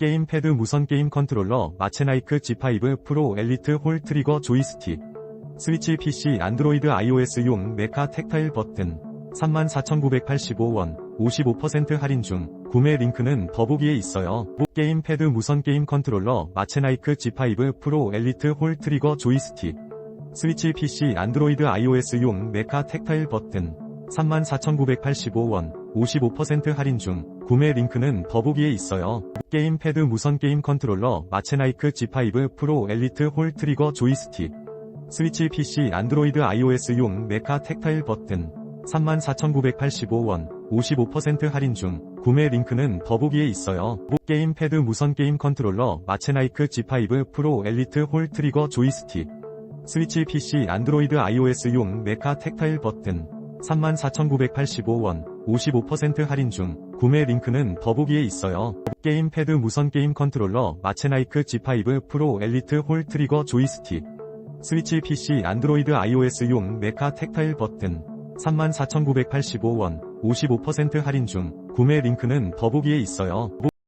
게임 패드 무선 게임 컨트롤러 마체나이크 G5 프로 엘리트 홀 트리거 조이스틱 스위치 PC 안드로이드 iOS용 메카 텍타일 버튼 34,985원 55% 할인 중 구매 링크는 더보기에 있어요. 게임 패드 무선 게임 컨트롤러 마체나이크 G5 프로 엘리트 홀 트리거 조이스틱 스위치 PC 안드로이드 iOS용 메카 텍타일 버튼 34,985원 55% 할인 중 구매 링크는 더보기에 있어요. 게임 패드 무선 게임 컨트롤러 마체나이크 G5 프로 엘리트 홀 트리거 조이스틱 스위치 PC 안드로이드 iOS용 메카 텍타일 버튼 34,985원 55% 할인 중 구매 링크는 더보기에 있어요. 게임 패드 무선 게임 컨트롤러 마체나이크 G5 프로 엘리트 홀 트리거 조이스틱 스위치 PC 안드로이드 iOS용 메카 텍타일 버튼 34,985원 55% 할인 중 구매 링크는 더보기에 있어요. 게임 패드 무선 게임 컨트롤러 마체나이크 G5 프로 엘리트 홀 트리거 조이스틱 스위치 PC 안드로이드 iOS용 메카 텍타일 버튼 34,985원 55% 할인 중 구매 링크는 더보기에 있어요.